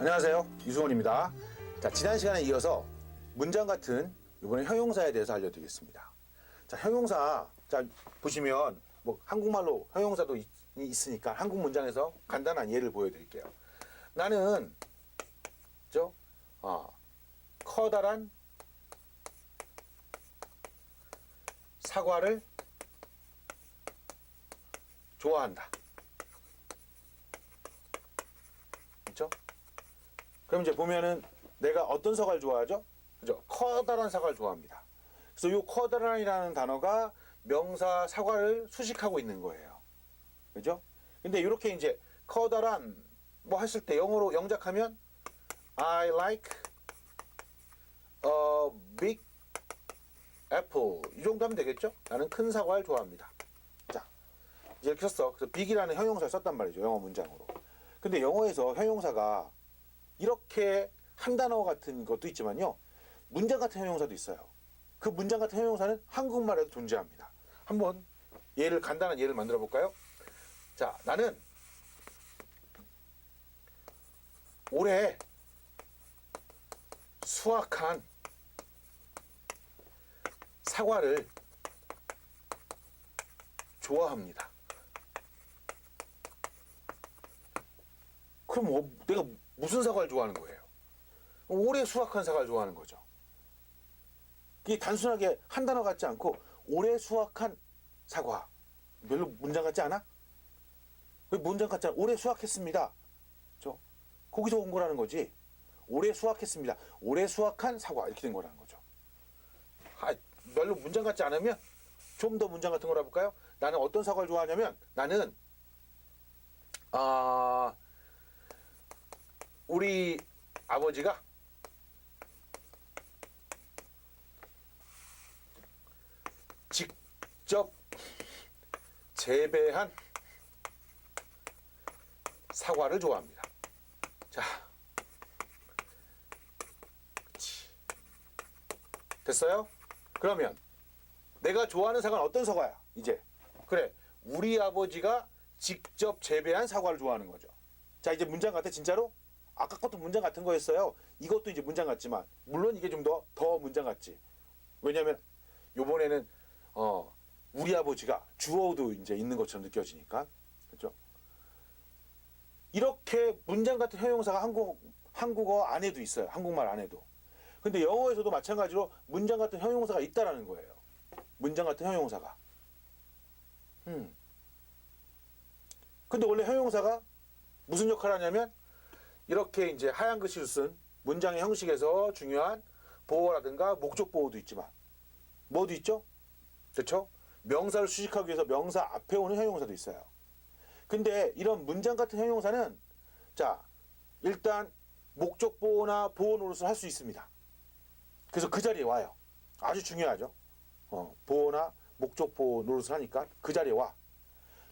안녕하세요. 유승원입니다. 자, 지난 시간에 이어서 문장 같은 이번에 형용사에 대해서 알려드리겠습니다. 자, 형용사. 자, 보시면 뭐 한국말로 형용사도 있, 있으니까 한국 문장에서 간단한 예를 보여드릴게요. 나는 저 어, 커다란 사과를 좋아한다. 그렇죠? 그럼 이제 보면은 내가 어떤 사과를 좋아하죠? 그죠? 커다란 사과를 좋아합니다. 그래서 이 커다란이라는 단어가 명사 사과를 수식하고 있는 거예요. 그죠? 근데 이렇게 이제 커다란 뭐 했을 때 영어로 영작하면 I like a big apple 이 정도 하면 되겠죠? 나는 큰 사과를 좋아합니다. 자, 이제 이렇게 썼어. 그래서 big이라는 형용사를 썼단 말이죠. 영어 문장으로. 근데 영어에서 형용사가 이렇게 한 단어 같은 것도 있지만요. 문장 같은 형용사도 있어요. 그 문장 같은 형용사는 한국말에도 존재합니다. 한번 예를 간단한 예를 만들어 볼까요? 자, 나는 올해 수확한 사과를 좋아합니다. 그럼 뭐, 내가 무슨 사과를 좋아하는 거예요? 올해 수확한 사과를 좋아하는 거죠. 이게 단순하게 한 단어 같지 않고 올해 수확한 사과. 별로 문장 같지 않아? 왜 문장 같지 않아? 올해 수확했습니다. 저 거기서 온 거라는 거지. 올해 수확했습니다. 올해 수확한 사과 이렇게 된 거라는 거죠. 아, 별로 문장 같지 않으면 좀 더 문장 같은 걸 해볼까요? 나는 어떤 사과를 좋아하냐면 나는 아 우리 아버지가 직접 재배한 사과를 좋아합니다. 자. 됐어요? 그러면 내가 좋아하는 사과는 어떤 사과야? 이제 그래 우리 아버지가 직접 재배한 사과를 좋아하는 거죠. 자 이제 문장 같아 진짜로? 아까 것도 문장 같은 거였어요. 이것도 이제 문장 같지만 물론 이게 좀 더 더 문장 같지. 왜냐하면 요번에는 어 우리 아버지가 주어도 이제 있는 것처럼 느껴지니까 그렇죠. 이렇게 문장 같은 형용사가 한국 한국어 안에도 있어요. 한국말 안에도. 근데 영어에서도 마찬가지로 문장 같은 형용사가 있다라는 거예요. 문장 같은 형용사가. 음. 근데 원래 형용사가 무슨 역할을 하냐면 이렇게 이제 하얀 글씨로 쓴 문장의 형식에서 중요한 보호라든가 목적 보호도 있지만 뭐도 있죠? 그렇죠? 명사를 수식하기 위해서 명사 앞에 오는 형용사도 있어요. 근데 이런 문장 같은 형용사는 자 일단 목적 보호나 보호 노릇을 할 수 있습니다. 그래서 그 자리에 와요. 아주 중요하죠. 어, 보호나 목적 보호 노릇을 하니까 그 자리에 와.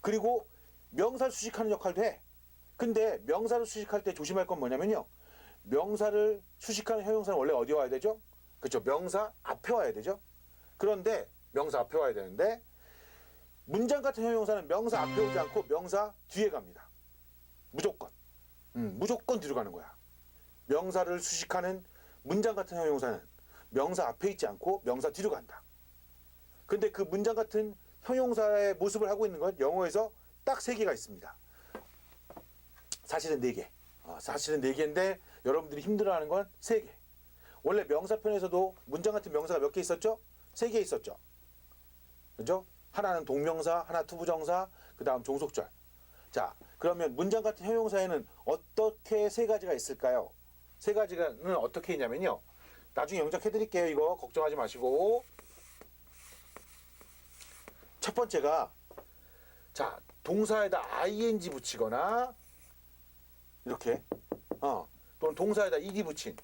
그리고 명사를 수식하는 역할도 해. 근데 명사를 수식할 때 조심할 건 뭐냐면요. 명사를 수식하는 형용사는 원래 어디 와야 되죠? 그렇죠. 명사 앞에 와야 되죠. 그런데 명사 앞에 와야 되는데 문장 같은 형용사는 명사 앞에 오지 않고 명사 뒤에 갑니다. 무조건. 음, 무조건 뒤로 가는 거야. 명사를 수식하는 문장 같은 형용사는 명사 앞에 있지 않고 명사 뒤로 간다. 근데 그 문장 같은 형용사의 모습을 하고 있는 건 영어에서 딱 세 개가 있습니다. 사실은 네 개. 어, 사실은 네 개인데 여러분들이 힘들어하는 건 세 개. 원래 명사편에서도 문장 같은 명사가 몇 개 있었죠? 세 개 있었죠. 그죠? 하나는 동명사, 하나 투부정사, 그 다음 종속절. 자, 그러면 문장 같은 형용사에는 어떻게 세 가지가 있을까요? 세 가지는 어떻게 있냐면요. 나중에 영작해 드릴게요. 이거 걱정하지 마시고. 첫 번째가 자, 동사에다 ing 붙이거나 이렇게 어, 또는 동사에다 ed 붙인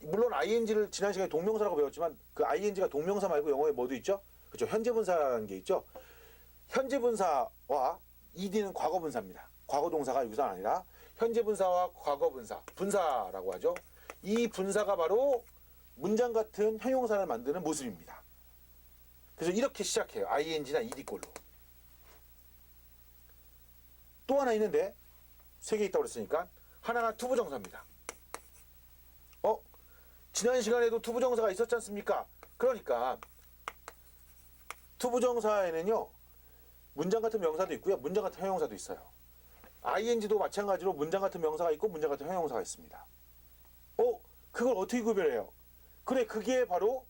물론 ing를 지난 시간에 동명사라고 배웠지만 그 ing가 동명사 말고 영어에 뭐도 있죠? 그렇죠. 현재 분사라는 게 있죠. 현재 분사와 ed는 과거 분사입니다. 과거 동사가 여기서 아니라 현재 분사와 과거 분사, 분사라고 하죠. 이 분사가 바로 문장 같은 형용사를 만드는 모습입니다. 그래서 이렇게 시작해요. ing나 ed 꼴로. 또 하나 있는데 세 개 있다고 그랬으니까 하나가 투부정사입니다. 어? 지난 시간에도 투부정사가 있었지 않습니까? 그러니까 투부정사에는요 문장 같은 명사도 있고요 문장 같은 형용사도 있어요. ing도 마찬가지로 문장 같은 명사가 있고 문장 같은 형용사가 있습니다. 어? 그걸 어떻게 구별해요? 그래 그게 바로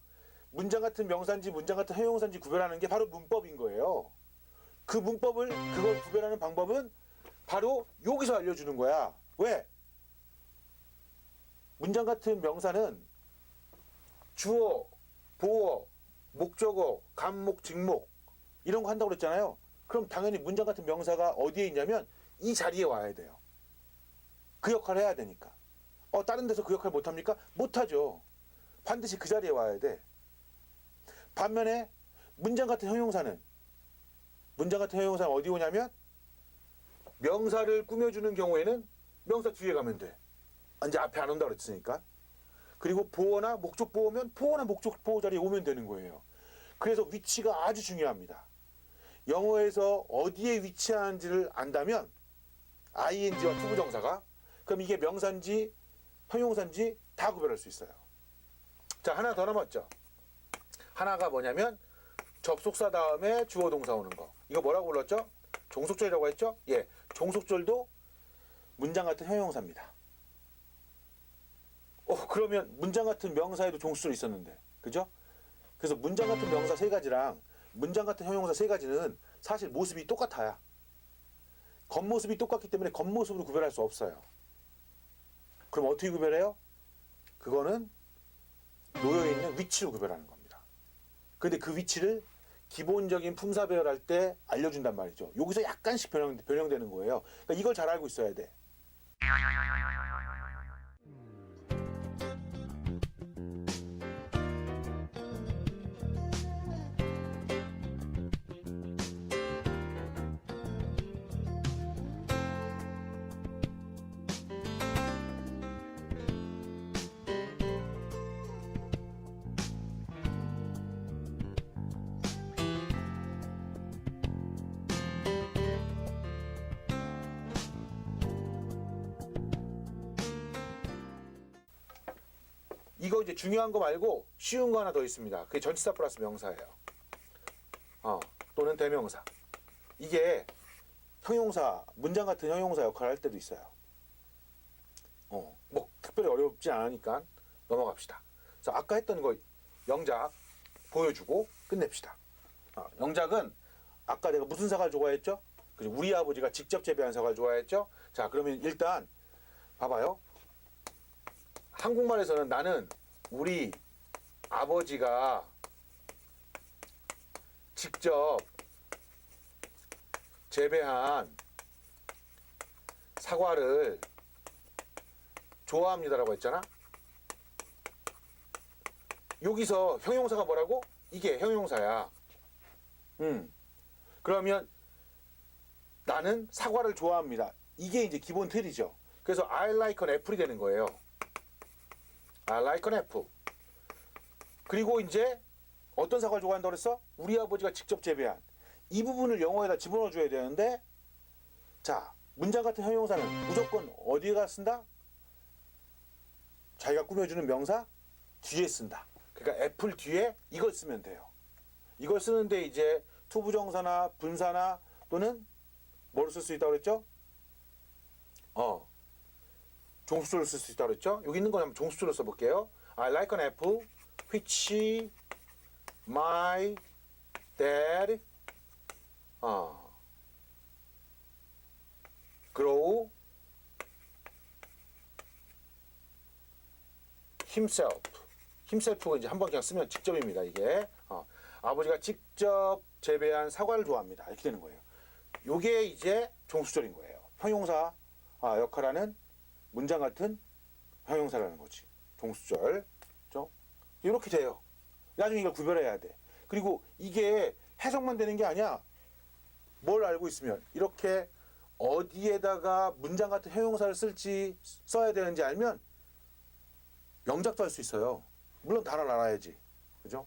문장 같은 명사인지 문장 같은 형용사인지 구별하는 게 바로 문법인 거예요. 그 문법을 그걸 구별하는 방법은 바로 여기서 알려주는 거야. 왜? 문장 같은 명사는 주어, 보어, 목적어, 감목, 직목 이런 거 한다고 그랬잖아요. 그럼 당연히 문장 같은 명사가 어디에 있냐면 이 자리에 와야 돼요. 그 역할을 해야 되니까. 어, 다른 데서 그 역할 못 합니까? 못 하죠. 반드시 그 자리에 와야 돼. 반면에 문장 같은 형용사는 문장 같은 형용사는 어디 오냐면 명사를 꾸며주는 경우에는 명사 뒤에 가면 돼. 이제 앞에 안 온다 그랬으니까. 그리고 보어나 목적 보호면 보어나 목적 보호 자리에 오면 되는 거예요. 그래서 위치가 아주 중요합니다. 영어에서 어디에 위치하는지를 안다면 ing와 투부정사가 그럼 이게 명사인지 형용사인지 다 구별할 수 있어요. 자 하나 더 남았죠. 하나가 뭐냐면 접속사 다음에 주어 동사 오는 거. 이거 뭐라고 불렀죠? 종속절이라고 했죠? 예, 종속절도 문장 같은 형용사입니다. 어, 그러면 문장 같은 명사에도 종속절이 있었는데, 그죠? 그래서 문장 같은 명사 세 가지랑 문장 같은 형용사 세 가지는 사실 모습이 똑같아야. 겉모습이 똑같기 때문에 겉모습으로 구별할 수 없어요. 그럼 어떻게 구별해요? 그거는 놓여 있는 위치로 구별하는 겁니다. 근데 그 위치를 기본적인 품사 배열할 때 알려준단 말이죠. 여기서 약간씩 변형, 변형되는 거예요. 그러니까 이걸 잘 알고 있어야 돼. 이거 이제 중요한 거 말고 쉬운 거 하나 더 있습니다. 그게 전치사 플러스 명사예요. 어, 또는 대명사. 이게 형용사, 문장 같은 형용사 역할을 할 때도 있어요. 어, 뭐 특별히 어렵지 않으니까 넘어갑시다. 자, 아까 했던 거 영작 보여주고 끝냅시다. 어, 영작은 아까 내가 무슨 사과를 좋아했죠? 그죠? 우리 아버지가 직접 재배한 사과를 좋아했죠? 자, 그러면 일단 봐봐요. 한국말에서는 나는 우리 아버지가 직접 재배한 사과를 좋아합니다라고 했잖아. 여기서 형용사가 뭐라고? 이게 형용사야. 음. 그러면 나는 사과를 좋아합니다. 이게 이제 기본 틀이죠. 그래서 I like an apple이 되는 거예요. Like an apple. 그리고 이제 어떤 사과를 좋아한다고 그랬어? 우리 아버지가 직접 재배한 이 부분을 영어에다 집어넣어 줘야 되는데 자 문장 같은 형용사는 무조건 어디에다 쓴다? 자기가 꾸며주는 명사 뒤에 쓴다. 그러니까 애플 뒤에 이걸 쓰면 돼요. 이걸 쓰는데 이제 투부정사나 분사나 또는 뭐를 쓸 수 있다고 그랬죠? 어 종수조를 쓸 수 있다고 그랬죠? 여기 있는 거 한번 종수조를 써볼게요. I like an apple which my dad 어, grow himself. himself가 이제 한번 그냥 쓰면 직접입니다. 이게 어, 아버지가 직접 재배한 사과를 좋아합니다. 이렇게 되는 거예요. 요게 이제 종수절인 거예요. 형용사 아, 역할하는 문장 같은 형용사라는 거지. 종수절. 그죠? 이렇게 돼요. 나중에 이걸 구별해야 돼. 그리고 이게 해석만 되는 게 아니야. 뭘 알고 있으면 이렇게 어디에다가 문장 같은 형용사를 쓸지 써야 되는지 알면 영작도 할 수 있어요. 물론 단어를 알아야지. 그죠?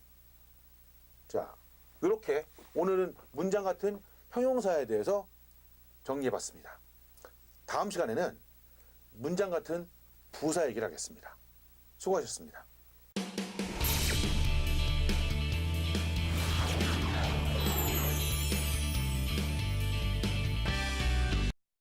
자, 이렇게 오늘은 문장 같은 형용사에 대해서 정리해 봤습니다. 다음 시간에는 문장 같은 부사 얘기를 하겠습니다. 수고하셨습니다.